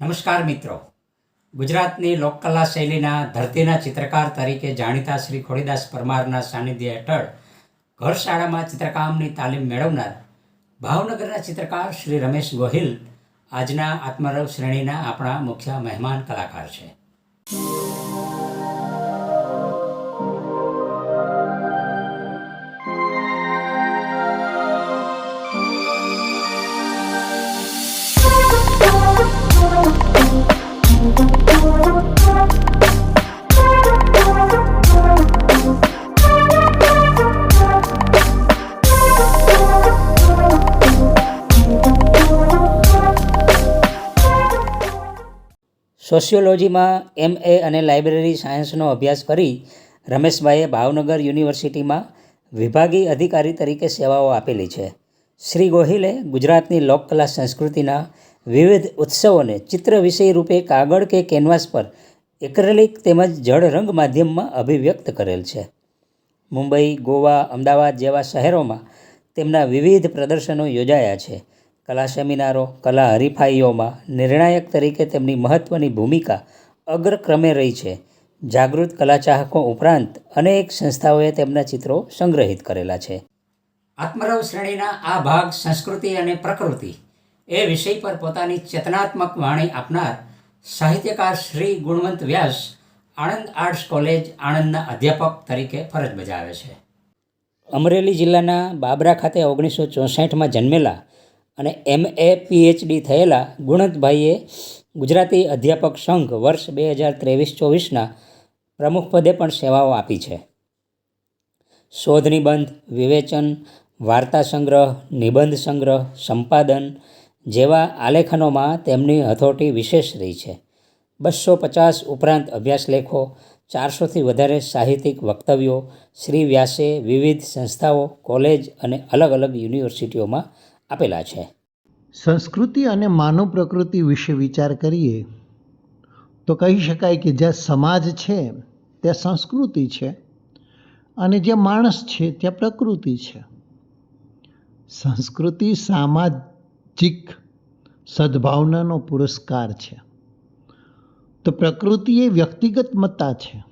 નમસ્કાર મિત્રો. ગુજરાતની લોકકલા શૈલીના ધરતીના ચિત્રકાર તરીકે જાણીતા શ્રી ખોડીદાસ પરમારના સાનિધ્ય હેઠળ ઘર શાળામાં ચિત્રકામની તાલીમ મેળવનાર ભાવનગરના ચિત્રકાર શ્રી રમેશ ગોહિલ આજના આત્મરવ શ્રેણીના આપણા મુખ્ય મહેમાન કલાકાર છે. સોશિયોલોજીમાં એમ એ અને લાઇબ્રેરી સાયન્સનો અભ્યાસ કરી રમેશભાઈએ ભાવનગર યુનિવર્સિટીમાં વિભાગીય અધિકારી તરીકે સેવાઓ આપેલી છે. શ્રી ગોહિલે ગુજરાતની લોકકલા સંસ્કૃતિના વિવિધ ઉત્સવોને ચિત્ર વિષય રૂપે કાગળ કે કેનવાસ પર એક્રેલિક તેમજ જળ રંગ માધ્યમમાં અભિવ્યક્ત કરેલ છે. મુંબઈ, ગોવા, અમદાવાદ જેવા શહેરોમાં તેમના વિવિધ પ્રદર્શનો યોજાયા છે. કલા સેમિનારો કલા હરીફાઈઓમાં નિર્ણાયક તરીકે તેમની મહત્ત્વની ભૂમિકા અગ્રક્રમે રહી છે. જાગૃત કલાચાહકો ઉપરાંત અનેક સંસ્થાઓએ તેમના ચિત્રો સંગ્રહિત કરેલા છે. આત્મરવ શ્રેણીના આ ભાગ સંસ્કૃતિ અને પ્રકૃતિ એ વિષય પર પોતાની ચેતનાત્મક વાણી આપનાર સાહિત્યકાર શ્રી ગુણવંત વ્યાસ આણંદ આર્ટ્સ કોલેજ આણંદના અધ્યાપક તરીકે ફરજ બજાવે છે. અમરેલી જિલ્લાના બાબરા ખાતે ઓગણીસો ચોસઠમાં જન્મેલા અને એમ એ પીએચડી થયેલા ગુણતભાઈએ ગુજરાતી અધ્યાપક સંઘ વર્ષ બે હજાર ત્રેવીસ ચોવીસના પ્રમુખપદે પણ સેવાઓ આપી છે. શોધ નિબંધ, વિવેચન, વાર્તા સંગ્રહ, નિબંધ સંગ્રહ, સંપાદન જેવા આલેખનોમાં તેમની હથોટી વિશેષ રહી છે. બસો પચાસ ઉપરાંત અભ્યાસ લેખો ચારસોથી વધારે સાહિત્યિક વક્તવ્યો, શ્રી વ્યાસે વિવિધ સંસ્થાઓ, કોલેજ અને અલગ અલગ યુનિવર્સિટીઓમાં આપેલા છે. સંસ્કૃતિ અને માનવ પ્રકૃતિ વિશે વિચાર કરીએ, તો કહી શકાય કે જ્યાં સમાજ છે, ત્યાં સંસ્કૃતિ છે અને જ્યાં માણસ છે, ત્યાં પ્રકૃતિ છે. સંસ્કૃતિ સામાજિક સદ્ભાવનાનો પુરસ્કાર છે. તો પ્રકૃતિ એ વ્યક્તિગત મત્તા છે.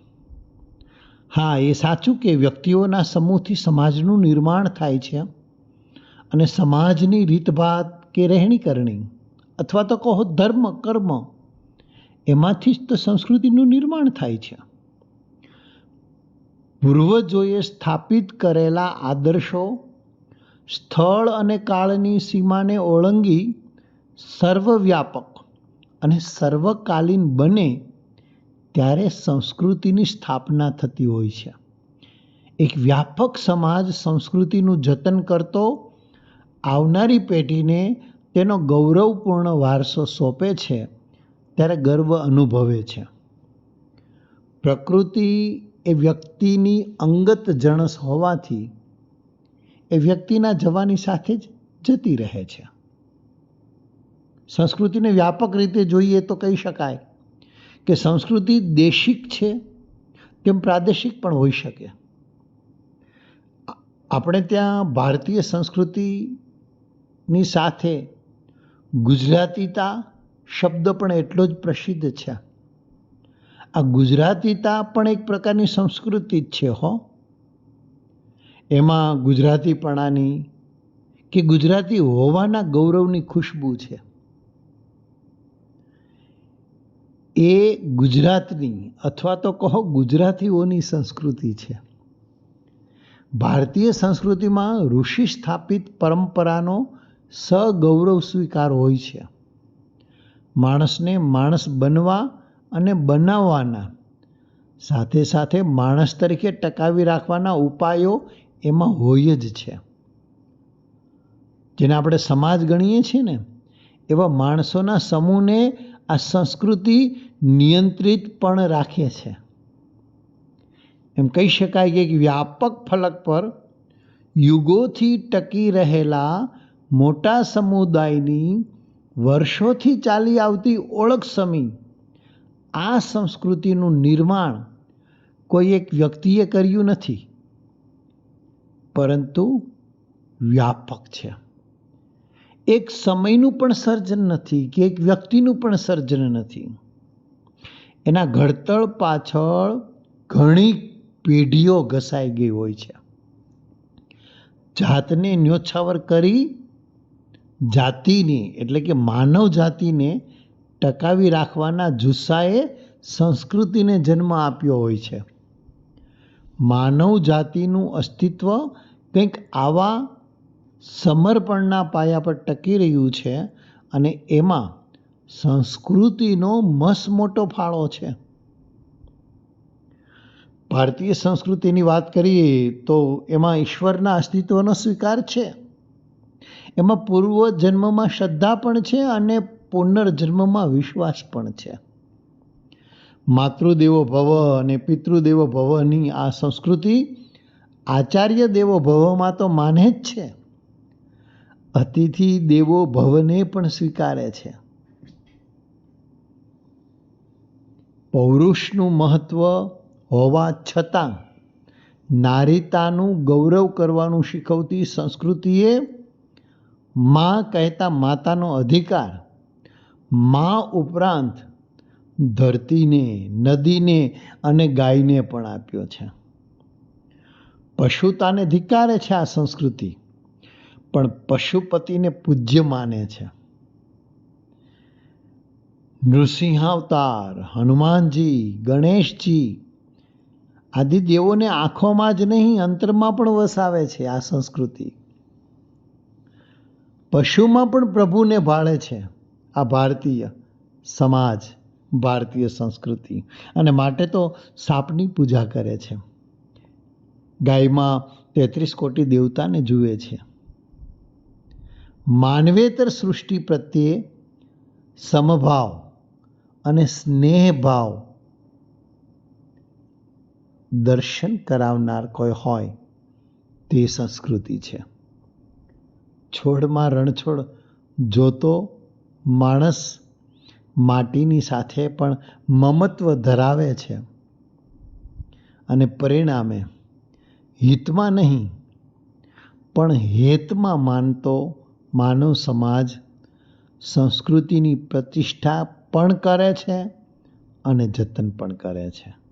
હા, એ સાચું કે વ્યક્તિઓના સમૂહથી સમાજનું નિર્માણ થાય છે. અને સમાજની રીતભાત કે રહેણી કરણી, અથવા તો કહો ધર્મ, કર્મ, એમાંથી જ તો સંસ્કૃતિનું નિર્માણ થાય છે. પૂર્વજોએ સ્થાપિત કરેલા આદર્શો, સ્થળ અને કાળની સીમાને ઓળંગી સર્વવ્યાપક અને સર્વકાલીન બને ત્યારે સંસ્કૃતિની સ્થાપના થતી હોય છે. એક વ્યાપક સમાજ સંસ્કૃતિનું જતન કરતો આવનારી પેઢીને તેનો ગૌરવપૂર્ણ વારસો સોંપે છે, ત્યારે ગર્વ અનુભવે છે. પ્રકૃતિ એ વ્યક્તિની અંગત જણસ હોવાથી એ વ્યક્તિના જવાની સાથે જ જતી રહે છે. સંસ્કૃતિને વ્યાપક રીતે જોઈએ તો કહી શકાય કે સંસ્કૃતિ દેશિક છે, તેમ પ્રાદેશિક પણ હોઈ શકે. આપણે ત્યાં ભારતીય સંસ્કૃતિની સાથે ગુજરાતીતા શબ્દ પણ એટલો જ પ્રસિદ્ધ છે. આ ગુજરાતીતા પણ એક પ્રકારની સંસ્કૃતિ જ છે હો. એમાં ગુજરાતીપણાની કે ગુજરાતી હોવાના ગૌરવની ખુશ્બુ છે. એ ગુજરાતની અથવા તો કહો ગુજરાતીઓની સંસ્કૃતિ છે. ભારતીય સંસ્કૃતિમાં ઋષિ સ્થાપિત પરંપરાનો સગૌરવ સ્વીકાર હોય છે. માણસને માણસ બનવા અને બનાવવાના, સાથે સાથે માણસ તરીકે ટકાવી રાખવાના ઉપાયો એમાં હોય જ છે. જેને આપણે સમાજ ગણીએ છીએ ને, એવા માણસોના સમૂહને આ સંસ્કૃતિ નિયંત્રિત પણ રાખે છે. એમ કહી શકાય કે વ્યાપક ફલક પર યુગોથી ટકી રહેલા મોટા સમુદાયની વર્ષોથી ચાલી આવતી ઓળખ સમી આ સંસ્કૃતિનું નિર્માણ કોઈ એક વ્યક્તિએ કર્યું નથી. પરંતુ વ્યાપક છે. એક સમયનું પણ સર્જન નથી કે એક વ્યક્તિનું પણ સર્જન નથી. એના ઘડતર પાછળ ઘણી પેઢીઓ ઘસાઈ ગઈ હોય છે. જાતને ન્યોછાવર કરી જાતિની, એટલે કે માનવ જાતિને ટકાવી રાખવાના જુસ્સાએ સંસ્કૃતિને જન્મ આપ્યો હોય છે. માનવ જાતિનું અસ્તિત્વ કંઈક આવા સમર્પણના પાયા પર ટકી રહ્યું છે અને એમાં સંસ્કૃતિનો મસ મોટો ફાળો છે. ભારતીય સંસ્કૃતિની વાત કરીએ તો એમાં ઈશ્વરના અસ્તિત્વનો સ્વીકાર છે. એમાં પૂર્વ જન્મમાં શ્રદ્ધા પણ છે અને પુનર્જન્મમાં વિશ્વાસ પણ છે. માતૃદેવો ભવ અને પિતૃદેવો ભવની આ સંસ્કૃતિ આચાર્ય દેવો ભવમાં તો માને જ છે. અતિથિ દેવો ભવને પણ સ્વીકારે છે. પૌરુષનું મહત્વ હોવા છતાં નારીતાનું ગૌરવ કરવાનું શીખવતી સંસ્કૃતિએ માં કહેતા માતાનો અધિકાર. માં ઉપરાંત ધરતીને, નદીને અને ગાયને પણ આપ્યો છે. પશુતાને ધિકારે છે આ સંસ્કૃતિ, પણ પશુપતિને પૂજ્ય માને છે. નૃસિંહાવતાર, હનુમાનજી, ગણેશજી આદિ દેવોને આંખોમાં જ નહીં, અંતરમાં પણ વસાવે છે આ સંસ્કૃતિ. પશુમાં પણ પ્રભુને ભાળે છે. આ ભારતીય સમાજ, ભારતીય સંસ્કૃતિ અને માટે તો સાપની પૂજા કરે છે. ગાયમાં તેત્રીસ કોટી દેવતાને જુએ છે. માનવેતર સૃષ્ટિ પ્રત્યે સમભાવ અને સ્નેહભાવ દર્શન કરાવનાર કોઈ હોય તે સંસ્કૃતિ છે. છોડમાં રણછોડ જોતો માણસ માટીની સાથે પણ મમત્વ ધરાવે છે અને પરિણામે હિતમાં નહીં, પણ હેતમાં માનતો માનવ સમાજ સંસ્કૃતિની પ્રતિષ્ઠા પણ કરે છે અને જતન પણ કરે છે.